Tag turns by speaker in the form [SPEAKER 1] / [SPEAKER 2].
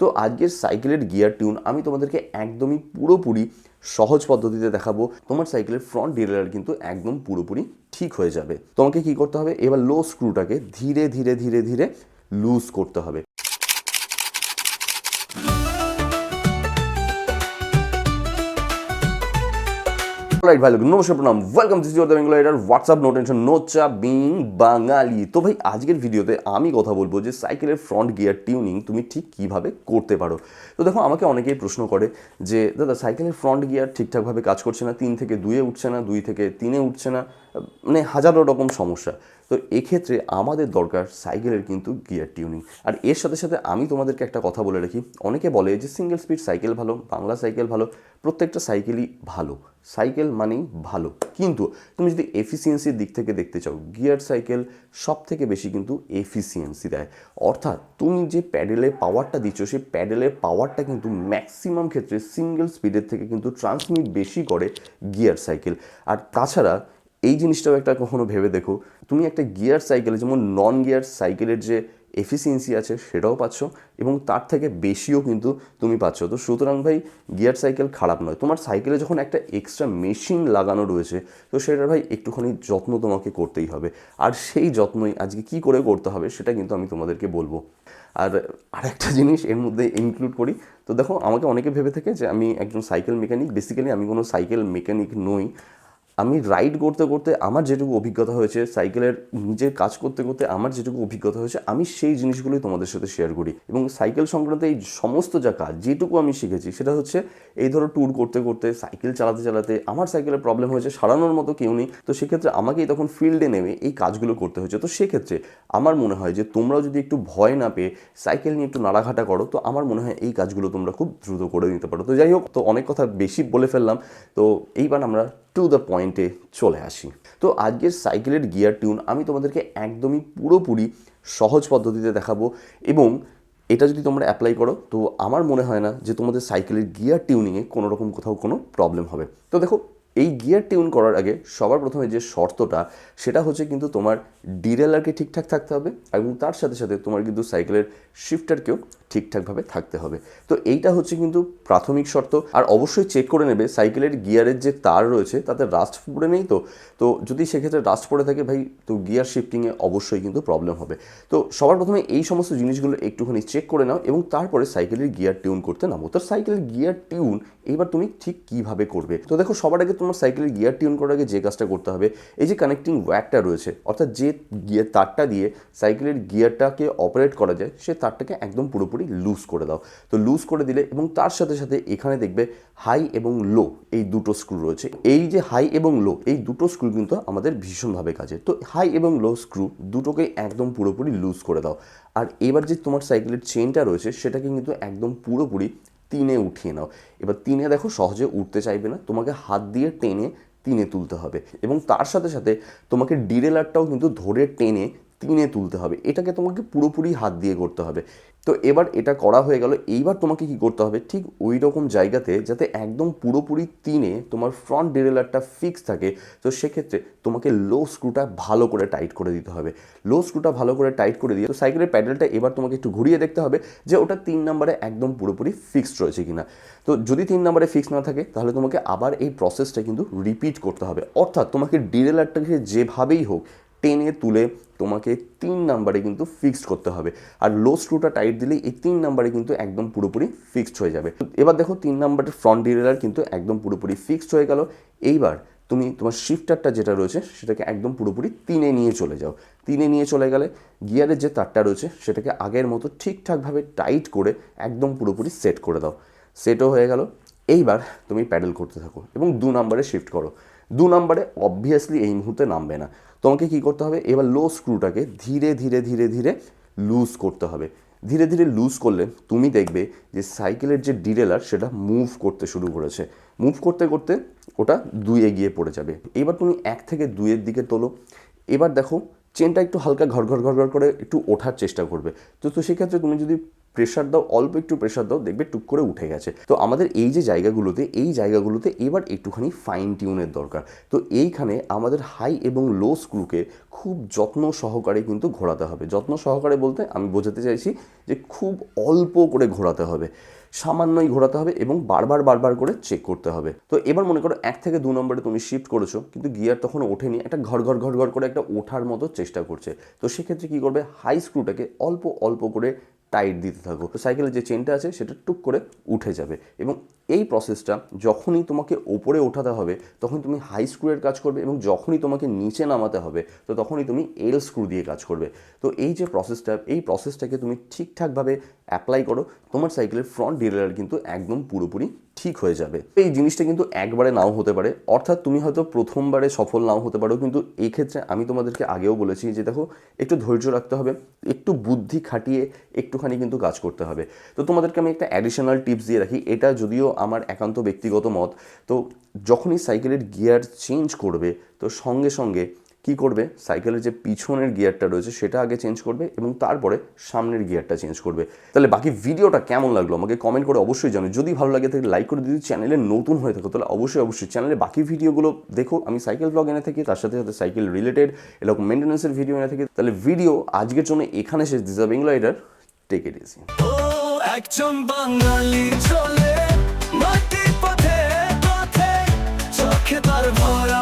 [SPEAKER 1] তো আজকের সাইকেলের গিয়ার টিউন আমি তোমাদেরকে একদমই পুরোপুরি সহজ পদ্ধতিতে দেখাবো। তোমার সাইকেলের ফ্রন্ট ডিরেলার কিন্তু একদম পুরোপুরি ঠিক হয়ে যাবে। তোমাকে কি করতে হবে? এবার লো স্ক্রুটাকে ধীরে ধীরে ধীরে ধীরে লুজ করতে হবে। রাইট ভাই নমস্কার, প্রণাম। Welcome this your the Bengal rider WhatsApp no tension no cha being Bangali তো ভাই, আজকের ভিডিওতে আমি কথা বলব যে সাইকেলের ফ্রন্ট গিয়ার টিউনিং তুমি ঠিক কীভাবে করতে পারো। তো দেখো, আমাকে অনেকেই প্রশ্ন করে যে, দাদা, সাইকেলের ফ্রন্ট গিয়ার ঠিকঠাকভাবে কাজ করছে না? তিন থেকে দুয়ে উঠছে না? দুই থেকে তিনে উঠছে না? মানে হাজারো রকম সমস্যা। তো এক্ষেত্রে আমাদের দরকার সাইকেলের কিন্তু গিয়ার টিউনিং। আর এর সাথে সাথে আমি তোমাদেরকে একটা কথা বলে রাখি। অনেকে বলে যে সিঙ্গেল স্পিড সাইকেল ভালো, বাংলা সাইকেল ভালো, প্রত্যেকটা সাইকেলই ভালো। সাইকেল মানেই ভালো। কিন্তু তুমি যদি এফিসিয়েন্সির দিক থেকে দেখতে চাও, গিয়ার সাইকেল সব থেকে বেশি কিন্তু এফিসিয়েন্সি দেয়। অর্থাৎ তুমি যে প্যাডেলে পাওয়ারটা দিচ্ছ, সেই প্যাডেলের পাওয়ারটা কিন্তু ম্যাক্সিমাম ক্ষেত্রে সিঙ্গেল স্পিডের থেকে কিন্তু ট্রান্সমিট বেশি করে গিয়ার সাইকেল। আর তাছাড়া এই জিনিসটাও একটা কখনো ভেবে দেখো। তুমি একটা গিয়ার সাইকেলে, যেমন নন গিয়ার সাইকেলের যে এফিসিয়েন্সি আছে সেটাও পাচ্ছ এবং তার থেকে বেশিও কিন্তু তুমি পাচ্ছ। তো সুতরাং ভাই, গিয়ার সাইকেল খারাপ নয়। তোমার সাইকেলে যখন একটা এক্সট্রা মেশিন লাগানো রয়েছে, তো সেটার ভাই একটুখানি যত্ন তোমাকে করতেই হবে। আর সেই যত্নই আজকে কি করে করতে হবে সেটা কিন্তু আমি তোমাদেরকে বলব। আর আরেকটা জিনিস এর মধ্যে ইনক্লুড করি। তো দেখো, আমাকে অনেকে ভেবে থাকে যে আমি একজন সাইকেল মেকানিক বেসিক্যালি আমি কোনো সাইকেল মেকানিক নই। আমি রাইড করতে করতে আমার যেটুকু অভিজ্ঞতা হয়েছে সাইকেলের নিজের কাজ করতে করতে আমার যেটুকু অভিজ্ঞতা হয়েছে, আমি সেই জিনিসগুলোই তোমাদের সাথে শেয়ার করি। এবং সাইকেল সংক্রান্ত এই সমস্ত যা কাজ, যেটুকু আমি শিখেছি, সেটা হচ্ছে এই ধরো ট্যুর করতে করতে সাইকেল চালাতে চালাতে আমার সাইকেলের প্রবলেম হয়েছে, সারানোর মতো কেউ নেই। তো সেক্ষেত্রে আমাকেই তখন ফিল্ডে নেমে এই কাজগুলো করতে হয়েছে। তো সেক্ষেত্রে আমার মনে হয় যে তোমরাও যদি একটু ভয় না পেয়ে সাইকেল নিয়ে একটু নাড়াঘাটা করো, তো আমার মনে হয় এই কাজগুলো তোমরা খুব দ্রুত করে নিতে পারো। তো যাই হোক, তো অনেক কথা বেশি বলে ফেললাম। তো এইবার আমরা টু দ্য পয়েন্টে চলে আসি। তো আজকের সাইকেলের গিয়ার টিউন আমি তোমাদেরকে একদমই পুরোপুরি সহজ পদ্ধতিতে দেখাবো এবং এটা যদি তোমরা অ্যাপ্লাই করো, তো আমার মনে হয় না যে তোমাদের সাইকেলের গিয়ার টিউনিংয়ে কোনো রকম কোথাও কোনো প্রবলেম হবে। তো দেখো, এই গিয়ার টিউন করার আগে সবার প্রথমে যে শর্তটা, সেটা হচ্ছে কিন্তু তোমার ডিরেলারকে ঠিকঠাক থাকতে হবে এবং তার সাথে সাথে তোমার কিন্তু সাইকেলের শিফটারকেও ঠিকঠাকভাবে থাকতে হবে। তো এইটা হচ্ছে কিন্তু প্রাথমিক শর্ত। আর অবশ্যই চেক করে নেবে, সাইকেলের গিয়ারের যে তার রয়েছে, তাতে রাস্ট পড়ে নেই তো? তো যদি সেক্ষেত্রে রাস্ট পড়ে থাকে ভাই, তো গিয়ার শিফটিংয়ে অবশ্যই কিন্তু প্রবলেম হবে। তো সবার প্রথমে এই সমস্ত জিনিসগুলো একটুখানি চেক করে নাও এবং তারপরে সাইকেলের গিয়ার টিউন করতে নামো। তো সাইকেলের গিয়ার টিউন এবার তুমি ঠিক কীভাবে করবে? তো দেখো, সবার আগে তোমার সাইকেলের গিয়ার টিউন করার আগে যে কাজটা করতে হবে, এই যে কানেক্টিং ওয়্যাকটা রয়েছে, অর্থাৎ যে গিয়ার তারটা দিয়ে সাইকেলের গিয়ারটাকে অপারেট করা যায়, সে তারটাকে একদম পুরোপুরি লুজ করে দাও। তো লুজ করে দিলে এবং তার সাথে সাথে এখানে দেখবে হাই এবং লো এই দুটো স্ক্রু রয়েছে। এই যে হাই এবং লো এই দুটো স্ক্রু কিন্তু আমাদের ভীষণভাবে কাজে। তো হাই এবং লো স্ক্রু দুটোকে একদম পুরোপুরি লুজ করে দাও। আর এবার যে তোমার সাইকেলের চেনটা রয়েছে, সেটাকে কিন্তু একদম পুরোপুরি তিনে উঠিয়ে নাও। এবার তিনে দেখো, সহজে উঠতে চাইবে না। তোমাকে হাত দিয়ে টেনে তিনে তুলতে হবে এবং তার সাথে সাথে তোমাকে ডিরেলারটাও কিন্তু ধরে টেনে তিনে তুলতে হবে। এটাকে তোমাকে পুরোপুরি হাত দিয়ে করতে হবে। তো এবার এটা করা হয়ে গেল। এইবার তোমাকে কি করতে হবে, ঠিক ওই রকম জায়গাতে যাতে একদম পুরোপুরি তিনে তোমার ফ্রন্ট ডিরেলারটা ফিক্স থাকে, তো সেক্ষেত্রে তোমাকে লো স্ক্রুটা ভালো করে টাইট করে দিতে হবে। লো স্ক্রুটা ভালো করে টাইট করে দিয়ে, তো সাইকেলের প্যাডেলটা এবার তোমাকে একটু ঘুরিয়ে দেখতে হবে যে ওটা তিন নম্বরে একদম পুরোপুরি ফিক্সড রয়েছে কিনা। তো যদি তিন নম্বরে ফিক্স না থাকে, তাহলে তোমাকে আবার এই প্রসেসটা কিন্তু রিপিট করতে হবে। অর্থাৎ তোমাকে ডিরেলারটাকে যেভাবেই হোক টেনে তুলে তোমাকে তিন নাম্বারে কিন্তু ফিক্সড করতে হবে। আর লো স্ক্রুটা টাইট দিলে এই তিন নাম্বারে কিন্তু একদম পুরোপুরি ফিক্সড হয়ে যাবে। এবার দেখো তিন নাম্বারের ফ্রন্ট ডিরেলার কিন্তু একদম পুরোপুরি ফিক্সড হয়ে গেল। এইবার তুমি তোমার শিফটারটা যেটা রয়েছে, সেটাকে একদম পুরোপুরি তিনে নিয়ে চলে যাও। তিনে নিয়ে চলে গেলে গিয়ারের যে তারটা রয়েছে, সেটাকে আগের মতো ঠিকঠাকভাবে টাইট করে একদম পুরোপুরি সেট করে দাও। সেটও হয়ে গেল। এইবার তুমি প্যাডেল করতে থাকো এবং দু নম্বরে শিফট করো। দু নম্বরে অবভিয়াসলি এই মুহূর্তে নামবে না। তোমাকে কি করতে হবে? এবার লো স্ক্রুটাকে ধীরে ধীরে ধীরে ধীরে লুজ করতে হবে। ধীরে ধীরে লুজ করলে তুমি দেখবে যে সাইকেলের যে ডিরেলার সেটা মুভ করতে শুরু করেছে। মুভ করতে করতে ওটা দুই এগিয়ে পড়ে যাবে। এবার তুমি এক থেকে দুইয়ের দিকে তোলো। এবার দেখো চেনটা একটু হালকা ঘর ঘর ঘর ঘর করে একটু ওঠার চেষ্টা করবে। তো তো সেক্ষেত্রে তুমি যদি প্রেশার দাও, অল্প একটু প্রেশার দাও, দেখবে টুক করে উঠে গেছে। তো আমাদের এই যে জায়গাগুলোতে, এই জায়গাগুলোতে এবার একটুখানি ফাইন টিউনের দরকার। তো এইখানে আমাদের হাই এবং লো স্ক্রুকে খুব যত্ন সহকারে কিন্তু ঘোরাতে হবে। যত্ন সহকারে বলতে আমি বোঝাতে চাইছি যে খুব অল্প করে ঘোরাতে হবে। সামান্যই ঘোরাতে হবে এবং বারবার বারবার করে চেক করতে হবে। তো এবার মনে করো এক থেকে দু নম্বরে তুমি শিফট করেছ, কিন্তু গিয়ার তখন ওঠেনি, একটা ঘর ঘর ঘর ঘর করে একটা ওঠার মতো চেষ্টা করছে। তো সেক্ষেত্রে কী করবে? হাই স্ক্রুটাকে অল্প অল্প করে টাইট দিতে থাকো। তো সাইকেলের যে চেনটা আছে, সেটা টুক করে উঠে যাবে। এবং এই প্রসেসটা যখনই তোমাকে ওপরে ওঠাতে হবে তখন তুমি হাই স্ক্রুয়ের কাজ করবে এবং যখনই তোমাকে নিচে নামাতে হবে, তো তখনই তুমি এল স্ক্রু দিয়ে কাজ করবে। তো এই যে প্রসেসটা এই প্রসেসটাকে তুমি ঠিকঠাকভাবে অ্যাপ্লাই করো। তোমার সাইকেলের ফ্রন্ট ডিলার কিন্তু একদম পুরোপুরি ঠিক হয়ে যাবে। এই জিনিসটা কিন্তু একবারে নাও হতে পারে। অর্থাৎ তুমি হয়তো প্রথমবারে সফল নাও হতে পারো, কিন্তু এই ক্ষেত্রে আমি তোমাদেরকে আগেও বলেছি যে দেখো, একটু ধৈর্য রাখতে হবে, একটু বুদ্ধি খাটিয়ে একটুখানি কিন্তু কাজ করতে হবে। তো তোমাদেরকে আমি একটা অ্যাডিশনাল টিপস দিয়ে রাখি। এটা যদিও আমার একান্ত ব্যক্তিগত মত, তো যখনই সাইকেলের গিয়ার চেঞ্জ করবে, তো সঙ্গে সঙ্গে কি করবে? সাইকেলের যে পিছনের গিয়ারটা রয়েছে সেটা আগে চেঞ্জ করবে এবং তারপরে সামনের গিয়ারটা চেঞ্জ করবে। তাহলে বাকি ভিডিওটা কেমন লাগল আমাকে কমেন্ট করে অবশ্যই জানো যদি ভালো লাগে তাহলে লাইক করে যদি চ্যানেলে নতুন হয়ে থাকো তাহলে অবশ্যই অবশ্যই চ্যানেলে বাকি ভিডিওগুলো দেখো। আমি সাইকেল ব্লগ এনে থাকি, তার সাথে সাথে সাইকেল রিলেটেড এরকম মেনটেন্সের ভিডিও এনে থাকি। তাহলে ভিডিও আজকের জন্য এখানে শেষ। দিস বেঙ্গলা এটার টেক ইট ইজি
[SPEAKER 2] বাঙালি চলে পথে, চোখে তার ভরা